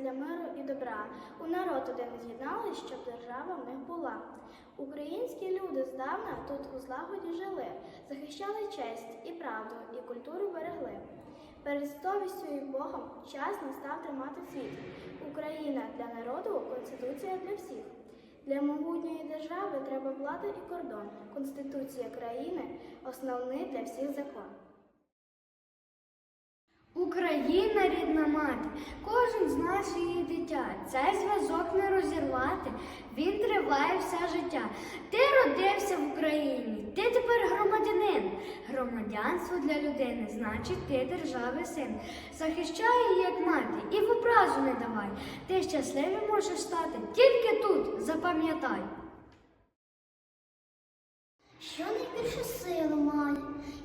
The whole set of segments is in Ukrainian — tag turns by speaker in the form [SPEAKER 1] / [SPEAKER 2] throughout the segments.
[SPEAKER 1] для миру і добра. У народ один з'єднались, щоб держава в них була. Українські люди здавна тут у злагоді жили, захищали честь і правду, і культуру берегли. Перед совістю і Богом час настав тримати світ. Україна для народу, конституція для всіх. Для могутньої держави треба влада і кордон. Конституція країни основний для всіх закон.
[SPEAKER 2] Україна рідна мати, кожен з нас її дитя. Цей зв'язок не розірвати, він триває все життя. Ти родився в Україні, ти тепер громадянин. Громадянство для людини, значить, ти держави син. Захищай її, як мати, і в образу не давай. Ти щасливим можеш стати тільки тут, запам'ятай.
[SPEAKER 3] що найбільшу силу має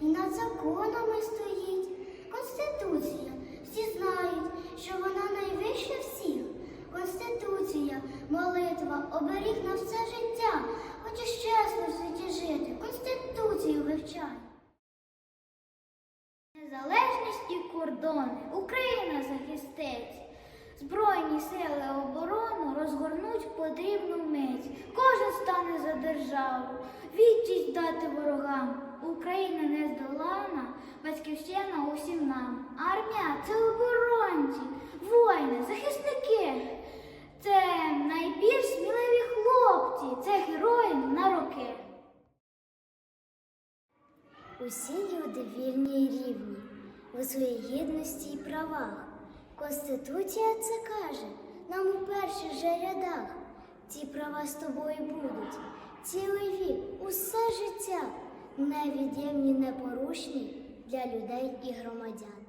[SPEAKER 3] і над законами стоїть. Конституція. Всі знають, що вона найвища всіх. Конституція, молитва, оберіг на все життя. Хочеш чесно в світі жити, Конституцію вивчай. Незалежність і кордони Україна захистить. Збройні сили оборону розгорнуть потрібну мить. Кожен стане за державу, відчість дати ворогам. Україна не здолана, батьківщина усім нам. Армія це оборонці, Усі люди вільні і рівні у своїй гідності і правах. Конституція це каже нам у перших же рядах. Ці права з тобою будуть цілий вік, усе життя невід'ємні, непорушні для людей і громадян.